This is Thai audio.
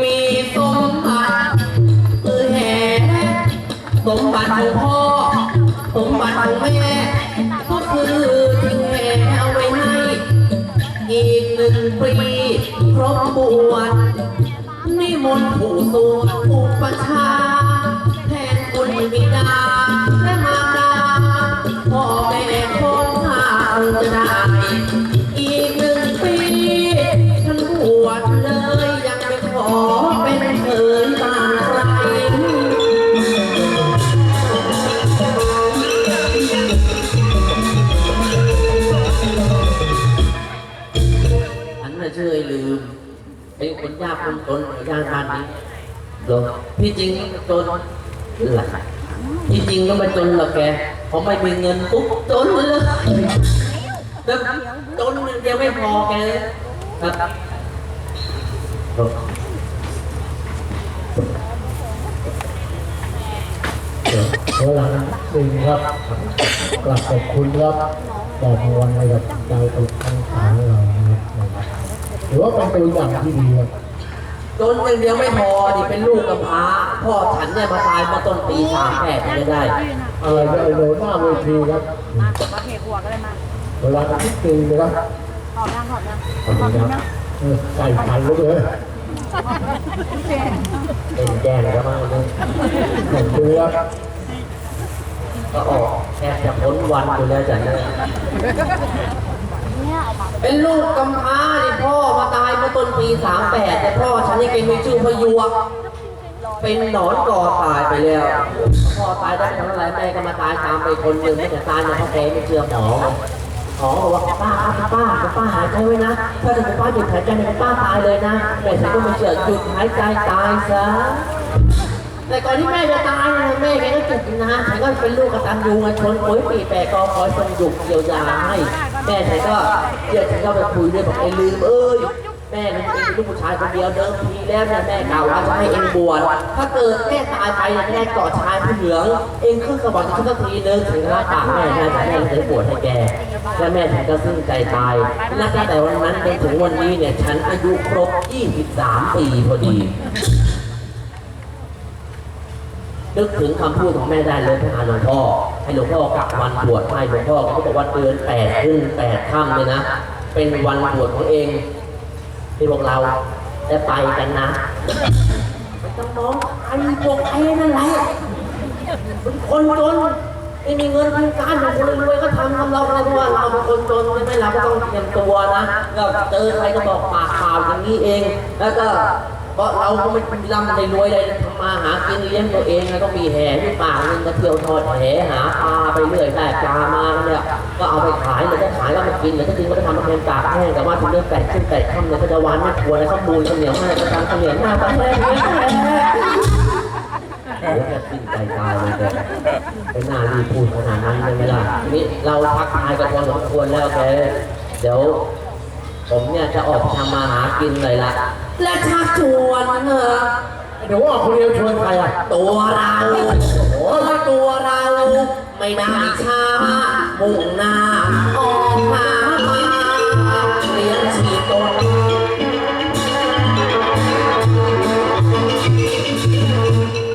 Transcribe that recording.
มีสมบัติคือแห่สมบัติของพ่อ สมบัติของแม่ ก็คือทิ้งแหเอาไว้ให้ อีกหนึ่งปีครบบวชนิมนต์ผู้สูงอุประชาแทนคุณบิดาและ น่ะเชื่อลืมเป็นคนยากคนจนยานบ้านนี้หรอที่จริงจนหละที่จริงก็ไม่จนหรอกแกเพราไม่มีเงินปุ๊บจนเลยแล้วจนอย่างเดียวไม่พอแกครับเออขอหลังจริงครับกลับขอบคุณครับแต่พรให้กับดาวตกทั้งสามเรา ถือว่าเป็นตัวอย่างที่ดีครับจนอย่างเดียวไม่พอดิเป็นลูกกำพร้าพ่อฉันเนี่ยมาตายเมื่อต้นปีสามแปดไม่ได้ อะไรก็ไอ้โดหน้าเวทีครับมาประเภทหัวก็เลยมาเวลาที่ตีนะครับหอมยังหอมยังขอบคุณครับเออไก่พันลูกเลยเป็นแกงครับมาเลยขอบคุณครับก็ออกแทบจะพ้นวันอยู่แล้วจ้ะเนี่ยเนี่ยเอามาเป็นลูกกำพร้าดิพ่อมา ตอนปีสามแปดแต่พ่อฉันนี่เป็นมีชื่อพยวก เป็นหนอนก่อตายไปแล้ว พ่อตายได้ไม่เท่าไรแม่ก็มาตายตามไปคนหนึ่งไม่แต่ตายเนี่ยพ่อแกไม่เชื่อหมอหมอบอกว่าป้าครับป้าป้าหายใจไว้นะ ถ้าเกิดคุณป้าหยุดหายใจเนี่ยป้าตายเลยนะ แต่ฉันก็ไม่เชื่อหยุดหายใจตายซะแต่ก่อนที่แม่จะตายเนี่ยแม่แกก็จุดนะฉันก็เป็นลูกกตัญญูไงชนโอยปีแปรกองคอยทรงหยุกเยียวยาให้ แม่ฉันก็เดี๋ยวฉันก็ไปคุยด้วยบอกไอ้ลืมเอ้ย แม่เนี่ยเป็นลูกผู้ชายคนเดียวเดิมทีแล้วเนี่ยแม่กล่าวว่าจะให้เองบวชถ้าเกิดแม่ตายไปเนี่ยแม่กอดชายผู้เหลือง เองขึ้นกระบอกฉันก็ทีนึงถึงหน้าต่างแม่นะจะให้เองบวชให้แกและแม่ฉันก็ซึ้งใจตายและตั้งแต่วันนั้นจนถึงวันนี้เนี่ยฉันอายุครบ 23 ปีพอดีนึกถึงคำพูดของแม่ได้เลยพระอาหลวงพ่อ ให้หลวงพ่อกลับวันบวชให้หลวงพ่อเขาบอกว่าเดือนแปดขึ้นแปดค่ำเลยนะ เป็นวันบวชของเอง ที่พวกเราได้ไปกันนะไม่ต้องมองไอ้พวกไอ้นั่นแหละเป็นคนจนไม่มีเงินทำการของคนรวยก็ทำทำเราอะไรเพราะว่าเราเป็นคนจนใช่ไหมเราก็ต้องเตรียมตัวนะก็เจอใครก็บอกปากเปล่าอย่างนี้เอง แล้วก็ เพราเราก็ไม่ร่ำไม่รวยเลยทำมาหากินเลี้ยงตัวเองแล้วก็มีแห่ที่ปากนึงก็เที่ยวทอดแหหาปลาไปเรื่อยได้ปลามาเนี่ยก็เอาไปขายเลยก็ขายแล้วมากินเลยก็จริงก็ทำมาเป็นปากแห้งแต่ว่าถึงเรื่องแปดขึ้นแปดค่ำเนี่ยก็จะหวานไม่ควรเลยเขาบูนข้าวเหนียวให้ก็ทำข้าวเหนียวหน้าตาแห้งแล้วก็สิ้นใจตายเลยแต่เป็นหน้าดีพูดขนาดนั้นเลยไหมล่ะนี่เราทักทายกันพอสมควรแล้วแกเดี๋ยว ผมเนี่ยจะออกทำมาหากินเลยละ และชักชวนเธอเดี๋ยวว่าคนเดียวชวนใครอะตัวเราโอ้ตัวเรา ไม่น่าช้ามุ่งหน้า